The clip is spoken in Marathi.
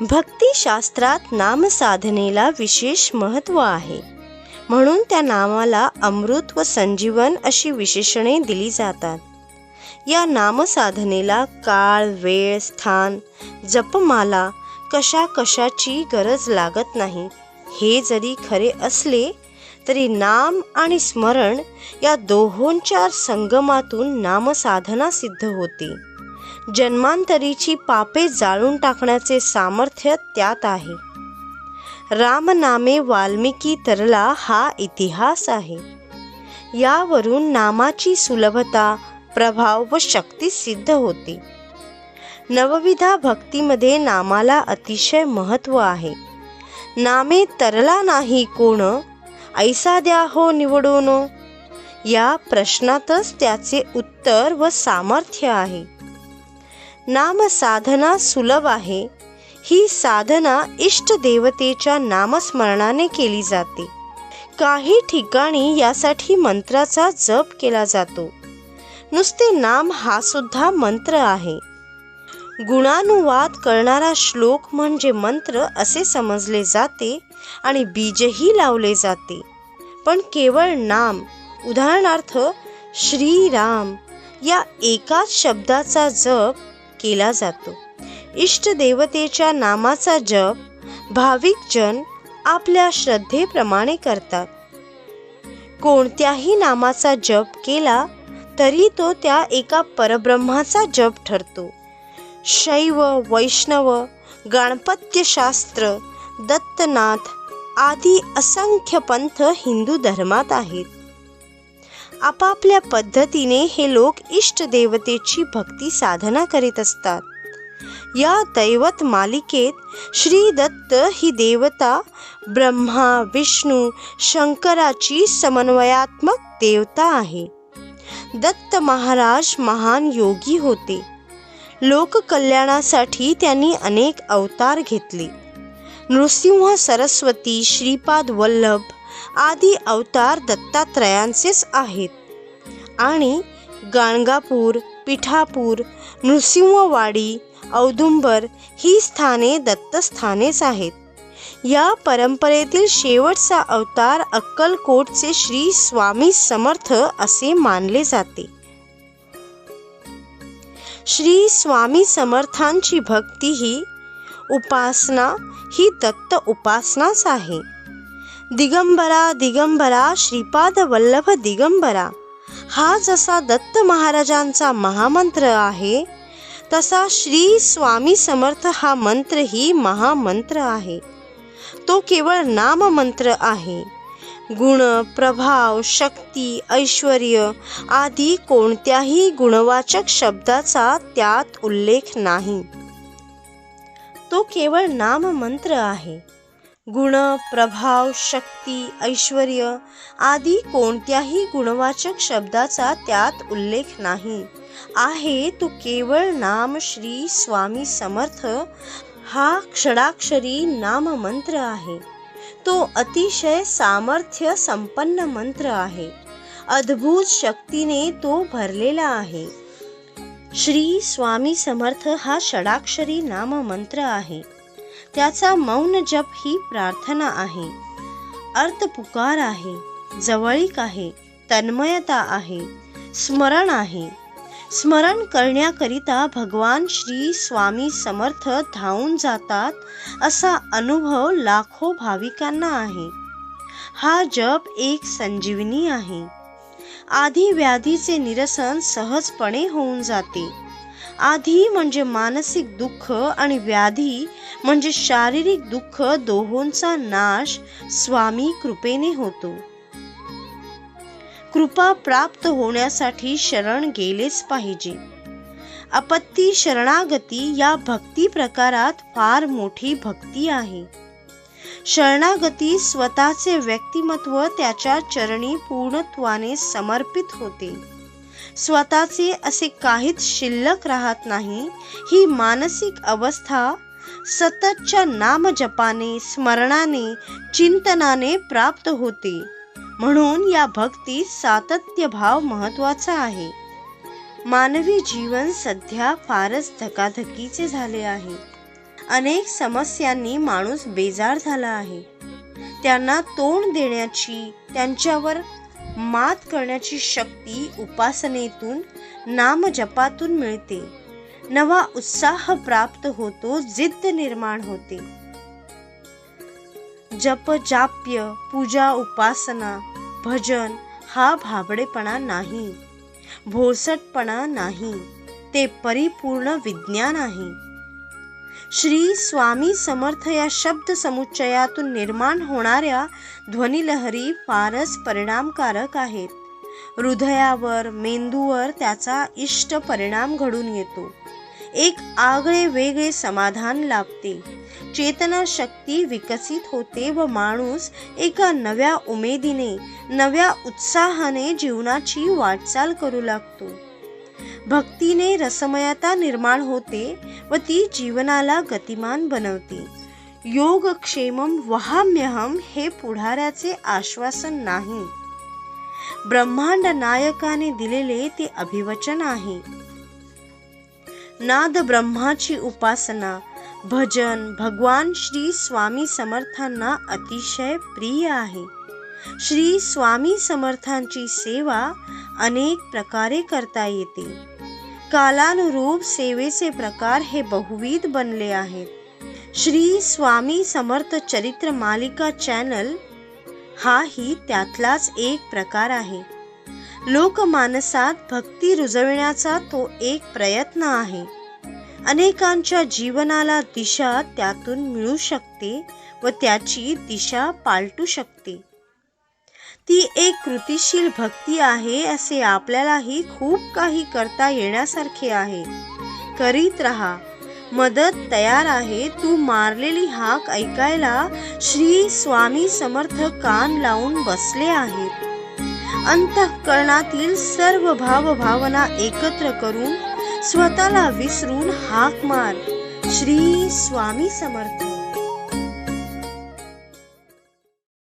भक्तिशास्त्रात नामसाधनेला विशेष महत्त्व आहे. म्हणून त्या नामाला अमृत व संजीवन अशी विशेषणे दिली जातात. या नामसाधनेला काळ वेळ स्थान जपमाला कशा कशाची गरज लागत नाही. हे जरी खरे असले तरी नाम आणि स्मरण या दोहोंच्या संगमातून नामसाधना सिद्ध होते. जन्मांतरीची पापे जाळून टाकण्याचे सामर्थ्य त्यात आहे. रामनामे वाल्मिकी तरला हा इतिहास आहे. यावरून नामाची सुलभता प्रभाव व शक्ती सिद्ध होते. नवविधा भक्तीमध्ये नामाला अतिशय महत्त्व आहे. नामे तरला नाही कोण ऐसा द्या हो निवडून. या प्रश्नातच त्याचे उत्तर व सामर्थ्य आहे. नाम साधना सुलभ आहे. ही साधना इष्ट देवतेच्या नामस्मरणाने केली जाते. काही ठिकाणी यासाठी मंत्राचा जप केला जातो. नुसते नाम हा सुद्धा मंत्र आहे. गुणानुवाद करणारा श्लोक म्हणजे मंत्र असे समजले जाते आणि बीजही लावले जाते. पण केवळ नाम उदाहरणार्थ श्रीराम या एकाच शब्दाचा जप केला जातो. इष्ट देवतेच्या नामाचा जप भाविक जन आपल्या श्रद्धेप्रमाणे करतात. कोणत्याही नामाचा जप केला तरी तो त्या एका परब्रह्माचा जप ठरतो. शैव वैष्णव गणपत्यशास्त्र दत्तनाथ आदी असंख्य पंथ हिंदू धर्मात आहेत. आपापल्या पद्धतीने हे लोक इष्ट देवतेची भक्ती साधना करीत असतात. या दैवत मालिकेत श्री दत्त ही देवता ब्रह्मा विष्णू शंकराची समन्वयात्मक देवता आहे. दत्त महाराज महान योगी होते. लोककल्याणासाठी त्यांनी अनेक अवतार घेतले. नृसिंह सरस्वती श्रीपाद वल्लभ आदी अवतार दत्तात्रयांचेच आहेत. आणि गाणगापूर पिठापूर नृसिंहवाडी औदुंबर ही स्थाने दत्तस्थानेच आहेत. या परंपरेतील शेवटचा अवतार अक्कलकोटचे श्री स्वामी समर्थ असे मानले जाते. श्री स्वामी समर्थांची भक्ती ही उपासना ही दत्त उपासनाच आहे. दिगंबरा दिगंबरा श्रीपाद वल्लभ दिगंबरा हा जसा दत्त महाराजांचा महामंत्र आहे तसा श्री स्वामी समर्थ हा मंत्र ही महामंत्र आहे. तो केवळ नाममंत्र आहे. गुण प्रभाव शक्ती ऐश्वर आदी कोणत्याही गुणवाचक शब्दाचा त्यात उल्लेख नाही. तो केवळ नाममंत्र आहे. गुण प्रभाव शक्ती ऐश्वर आदी कोणत्याही गुणवाचक शब्दाचा त्यात उल्लेख नाही. आहे तो केवळ नाम श्री स्वामी समर्थ हा क्षणाक्षरी नाममंत्र आहे. तो अतिशय सामर्थ्य संपन्न मंत्र आहे. अद्भुत शक्तीने तो भरलेला आहे. श्री स्वामी समर्थ हा षडाक्षरी नाम मंत्र आहे. त्याचा मौन जप ही प्रार्थना आहे. अर्थ पुकार आहे जवळीक आहे तन्मयता आहे स्मरण आहे. स्मरण करण्याकरिता भगवान श्री स्वामी समर्थ धावून जातात असा अनुभव लाखो भाविकांना आहे. हा जप एक संजीवनी आहे. आधी व्याधीचे निरसन सहजपणे होऊन जाते. आधी म्हणजे मानसिक दुःख आणि व्याधी म्हणजे शारीरिक दुःख दोहोंचा नाश स्वामी कृपेने होतो. कृपा प्राप्त होण्यासाठी शरण गेलेच पाहिजे. अपत्ती शरणागती या भक्ती प्रकारात फार मोठी भक्ती आहे. शरणागती स्वतःचे व्यक्तिमत्व त्याच्या चरणी पूर्णत्वाने समर्पित होते. स्वतःचे असे काहीच शिल्लक राहत नाही. ही मानसिक अवस्था सततच्या नामजपाने स्मरणाने चिंतनाने प्राप्त होते. म्हणून या भक्तीत सातत्य भाव महत्त्वाचा आहे. मानवी जीवन सध्या फारच धकाधकीचे झाले आहे. अनेक समस्यांनी माणूस बेजार झाला आहे. त्यांना तोंड देण्याची त्यांच्यावर मात करण्याची शक्ती उपासनेतून नामजपातून मिळते. नवा उत्साह प्राप्त होतो जिद्द निर्माण होते. जप जाप्य पूजा उपासना भजन हा भाबडेपणा नाही. भोसटपणा नाही. ते परिपूर्ण विज्ञान आहे. श्री स्वामी समर्थ या शब्द समुच्चयातून निर्माण होणाऱ्या ध्वनिलहरी फारच परिणामकारक आहेत. हृदयावर मेंदूवर त्याचा इष्ट परिणाम घडून येतो. एक आगळे वेगळे समाधान लाभते. चेतना शक्ती विकसित होते व माणूस एका नव्या उमेदीने नव्या उत्साहाने जीवनाची वाटचाल करू लागतो. भक्तीने रसमयता निर्माण होते व ती जीवनाला गतिमान बनवते. योगक्षेमम वहाम्यहम हे पुढाऱ्याचे आश्वासन नाही. ब्रह्मांड नायकाने दिलेले ते अभिवचन आहे. नाद ब्रह्माची उपासना भजन भगवान श्री स्वामी समर्थांना अतिशय प्रिय आहे. श्री स्वामी समर्थांची सेवा अनेक प्रकारे करता येते. कालानुरूप सेवेचे प्रकार हे बहुविध बनले आहेत. श्री स्वामी समर्थ चरित्र मालिका चॅनल हाही त्यातलाच एक प्रकार आहे. लोकमानसात भक्ती रुजविण्याचा तो एक प्रयत्न आहे. अनेकांच्या जीवनाला दिशा त्यातून मिळू शकते व त्याची दिशा पालटू शकते. ती एक कृतिशील भक्ती आहे असे आपल्यालाही खूप काही करता येण्यासारखे आहे. करीत राहा. मदत तयार आहे. तू मारलेली हाक ऐकायला श्री स्वामी समर्थ कान लावून बसले आहेत. अंतःकरणातील सर्व भाव भावना एकत्र करून स्वतःला विसरून हाक मार. श्री स्वामी समर्थ.